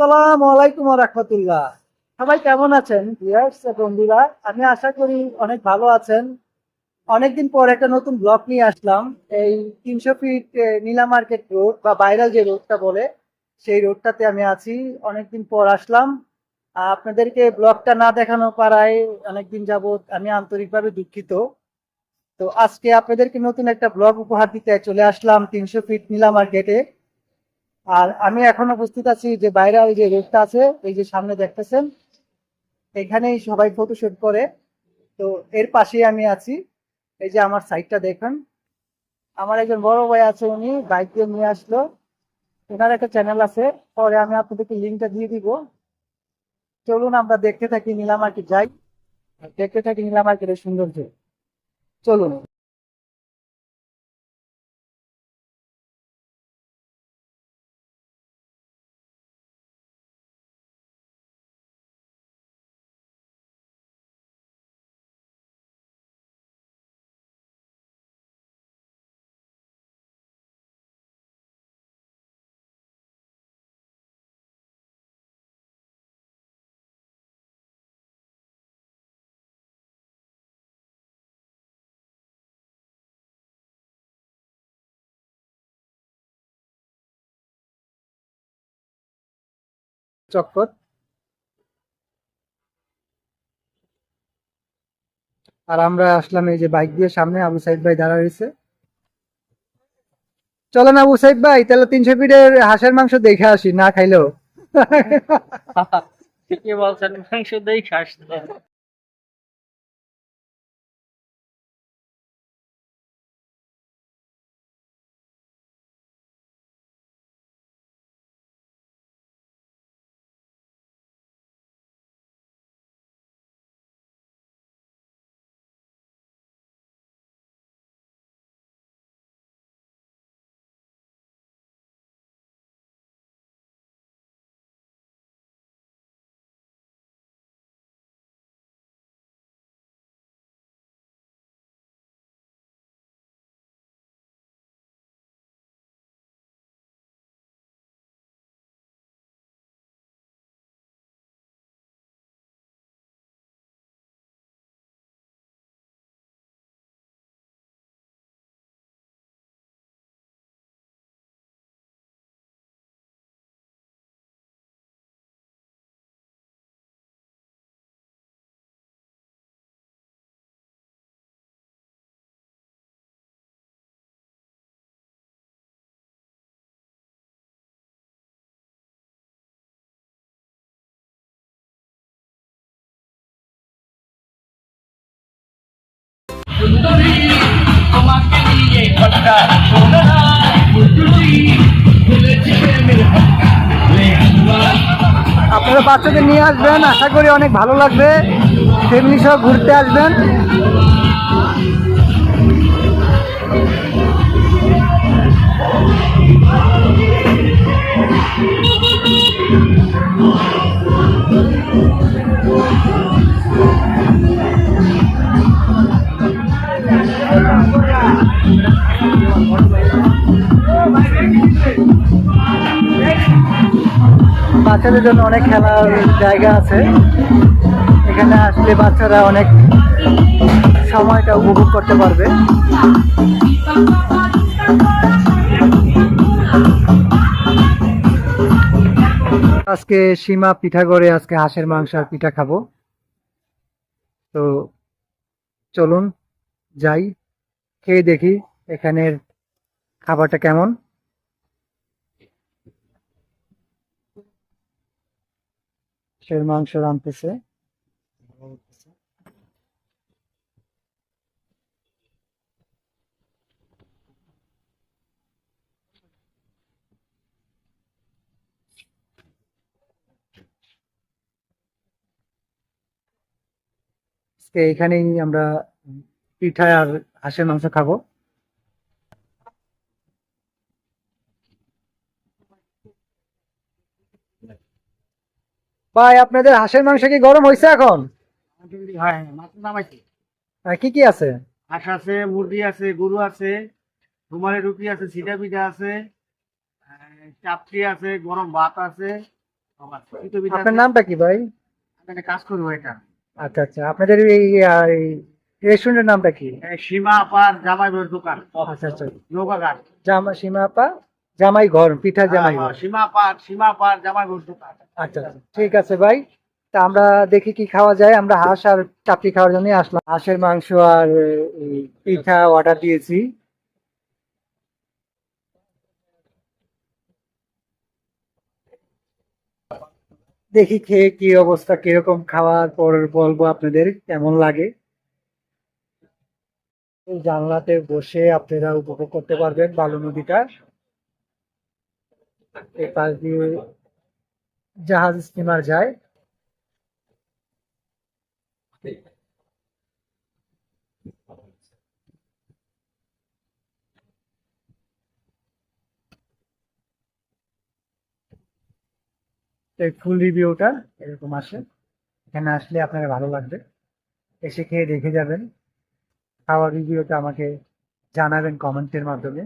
আসসালামু আলাইকুম রহমতুল্লাহ। সবাই কেমন আছেন? বন্ধুরা আমি আশা করি অনেক ভালো আছেন। অনেকদিন পর একটা নতুন ব্লগ নিয়ে আসলাম। এই তিনশো ফিট নীলা মার্কেট রোড বা ভাইরাল যে রোডটা বলে, সেই রোডটাতে আমি আছি। অনেকদিন পর আসলাম। আপনাদেরকে ব্লগটা না দেখানো পারায় অনেকদিন যাবত আমি আন্তরিকভাবে দুঃখিত। তো আজকে আপনাদেরকে নতুন একটা ব্লগ উপহার দিতে চলে আসলাম তিনশো ফিট নীলা মার্কেটে আর আমি এখন উপস্থিত আছি যে বাইরে ওই যে রোডটা আছে, এই যে সামনে দেখতেছেন, এখানেই সবাই ফটোশুট করে। তো এর পাশেই আমি আছি। এই যে আমার সাইডটা দেখেন। আমার একজন বড় ভাই আছে উনি বাইক দিয়ে নিয়ে আসলো। ওনার একটা চ্যানেল আছে, পরে আমি আপনাদেরকে লিঙ্কটা দিয়ে দিব। চলুন আমরা দেখতে থাকি নীলা মার্কেট যাই। দেখতে থাকি নীলা মার্কেটের সৌন্দর্য। চলুন। চক্কর। আর আমরা আসলাম এই যে বাইক দিয়ে সামনে, আবু সাইদ ভাই দাঁড়া রয়েছে। চলেন আবু সাইদ ভাই, তাহলে তিনশো ফিটের হাঁসের মাংস দেখে আসি, না খাইলেও। ঠিকই বলছেন, মাংস আপনারা বাচ্চাদের নিয়ে আসবেন আশা করি অনেক ভালো লাগবে। ফ্যামিলি সহ ঘুরতে আসবেন। বাচ্চাদের জন্য অনেক খেলার জায়গা আছে। এখানে আসলে বাচ্চারা অনেক সময়টা উপভোগ করতে পারবে। আজকে সীমা পিঠা করে, আজকে হাঁসের মাংস আর পিঠা খাব। তো চলুন যাই, খেয়ে দেখি এখানের খাবারটা কেমন। হাঁসের মাংস রাঁধতেছে এখানেই আমরা পিঠা আর হাঁসের মাংস খাব। ভাই আপনাদের হাঁসের মাংস কি গরম হয়েছে এখন? হ্যাঁ কি কি আছে? হাঁস আছে মুরগি আছে গরু আছে রুমালি রুটি আছে সিটা পিঠা আছে চাপটি আছে গরম ভাত আছে আপনার নামটা কি ভাই? কাজ করব এটা। আচ্ছা আচ্ছা। আপনাদের এই রেস্টুরেন্টের নামটা কি? সীমা আপার জামাই দোকান। আচ্ছা আচ্ছা। নৌকাঘাট জামা সীমা আপা? জামাই ঘর পিঠা জামাই ঘর। হ্যাঁ, সীমা সীমা জামাই আচ্ছা আচ্ছা, ঠিক আছে ভাই। তা আমরা দেখি কি খাওয়া যায়। আমরা হাঁস আর চাপড়ি খাওয়ার জন্যই আসলাম। হাঁসের মাংস আর পিঠা অর্ডার দিয়েছি। দেখি খেয়ে কি অবস্থা কীরকম খাওয়ার পর বলব আপনাদের কেমন লাগে। জানলাতে বসে আপনারা উপভোগ করতে পারবেন বালু নদীটা। এই পাশ দিয়ে জাহাজ স্টিমার যায়। ফুল রিভিউটা এরকম আসে। এখানে আসলে আপনার ভালো লাগবে। এসে খেয়ে দেখে যাবেন। খাওয়ার রিভিউটা আমাকে জানাবেন কমেন্টের মাধ্যমে।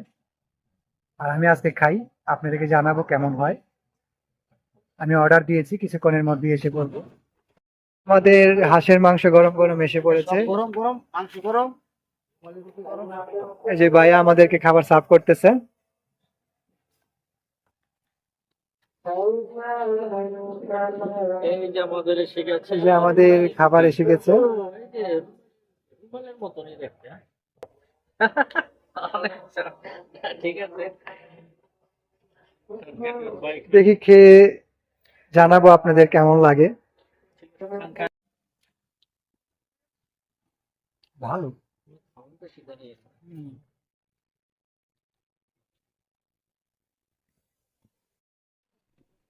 আর আমি আজকে খাই। আপনাদেরকে জানাব কেমন হয়। আমি অর্ডার দিয়েছি কিছুক্ষণের মধ্যে এসে পড়ব। আমাদের হাঁসের মাংস গরম গরম এসে পড়েছে। গরম গরম মাংস গরম। এই যে ভাইয়া আমাদেরকে খাবার সার্ভ করতেছে। এই যে আমাদের এসে গেছে। এই যে আমাদের খাবার এসে গেছে। ঠিক আছে। দেখি খেয়ে জানাব আপনাদের কেমন লাগে। ভালো।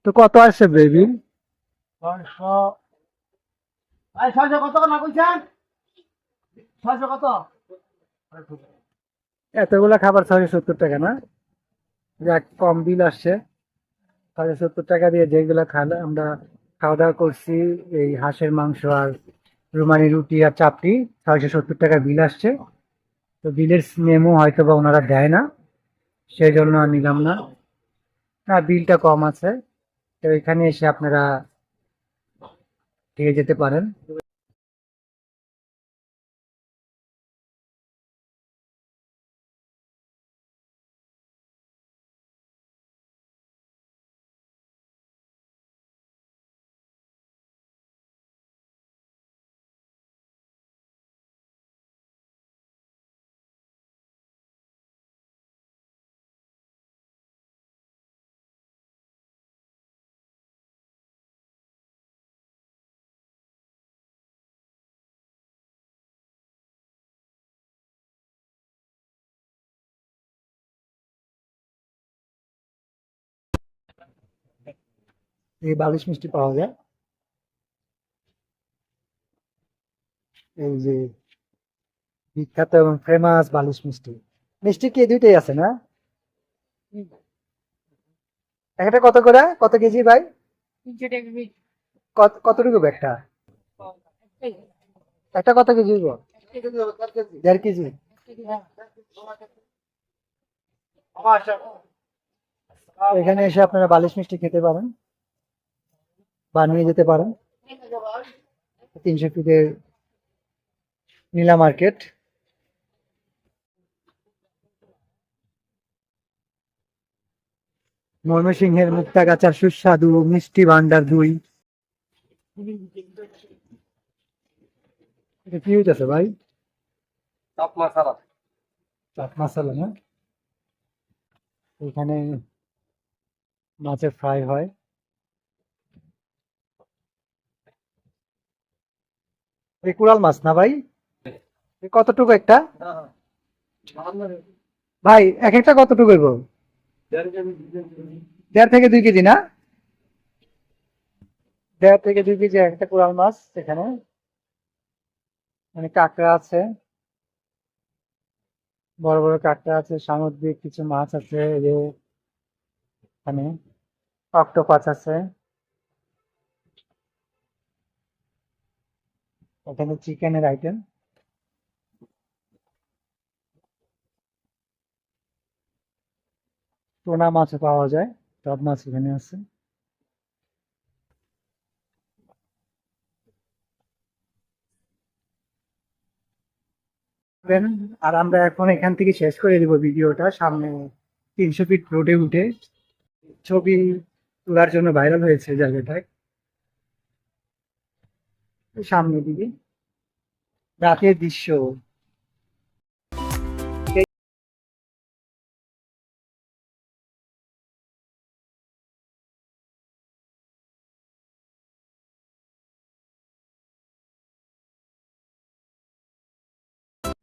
তো কত আসছে বেবি ছয়শো। ছয়শো কত না কইছেন? ছয়শো কত? এতগুলা খাবার ছয়শো সত্তর টাকা না? যাক, কম বিল আসছে। ছয়শো সত্তর টাকা দিয়ে যেগুলা খালে আমরা খাওয়া দাওয়া করছি, এই হাঁসের মাংস আর রুমানি রুটি আর চাপটি, ছয়শো সত্তর টাকা বিল আসছে। তো বিলের মেমো হয়তো বা ওনারা দেয় না সেই জন্য আর নিলাম না। না, বিলটা কম আছে। তো এখানে এসে আপনারা দিয়ে যেতে পারেন। এই বালিশ মিষ্টি পাওয়া যায়। এই যে বিখ্যাত এবং ফেমাস বালিশ মিষ্টি। মিষ্টি কি দুইটাই আছে না? একটা কত করে? কত কেজি ভাই? কত কতটুকু একটা একটা কত কেজি। দেড় কেজি। এখানে এসে আপনারা বালিশ মিষ্টি খেতে পারেন। বানিয়ে যেতে পারেন। তিনশো ফিটের নীলা মার্কেট ময়মনসিংহের মুক্তাগাছার সুস্বাদু মিষ্টি ভান্ডার দুই। এটা কি হইতেছে ভাই। চাপ মশালা চাট মশলা না এখানে মাছের ফ্রাই হয়। কুড়াল মাছ না ভাই? কতটুকু একটা? ভাই, এক একটা কতটুকু হইব? দেড় থেকে দুই কেজি না? দেড় থেকে দুই কেজি এক একটা কুড়াল মাছ এখানে। মানে কাঁকড়া আছে। বড় বড় কাঁকড়া আছে সামুদ্রিক কিছু মাছ আছে এখানে, অক্টোপাস আছে। এখানে চিকেনের আইটেম। টোনা মাছও পাওয়া যায় সব মাছ এখানে আছে। আর আমরা এখন এখান থেকে শেষ করে দিব ভিডিওটা, সামনে তিনশো ফিট রোডে উঠে। ছবি তোলার জন্য ভাইরাল হয়েছে জায়গাটায়। সামনের দিকে রাতের দৃশ্য।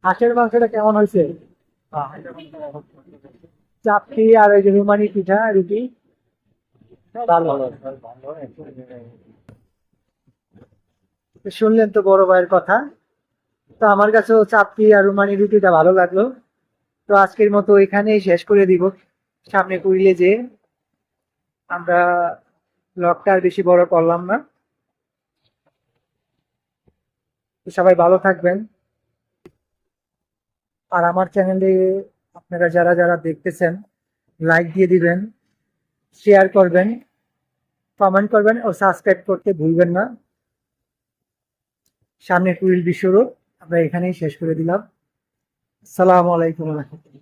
হাঁসের মাংসটা কেমন হয়েছে? চাপটি আর ওই যে রুমানি পিঠা, রুটি। ভালো। শুনলেন তো বড় ভাইয়ের কথা। তো আমার কাছেও চাপটি আর রুমানি রুটিটা ভালো লাগল। তো আজকের মতো এখানেই শেষ করে দিব। সামনে কুড়িলে যে আমরা ব্লগটা আর বেশি বড় করলাম না। সবাই ভালো থাকবেন। আর আমার চ্যানেলে আপনারা যারা যারা দেখতেছেন লাইক দিয়ে দিবেন শেয়ার করবেন কমেন্ট করবেন ও সাবস্ক্রাইব করতে ভুলবেন না। সামনে বিশ্ব বিশ্বরূপ আমরা এখানেই শেষ করে দিলাম। সালাম আলাইকুম রহমতুল্লাহ।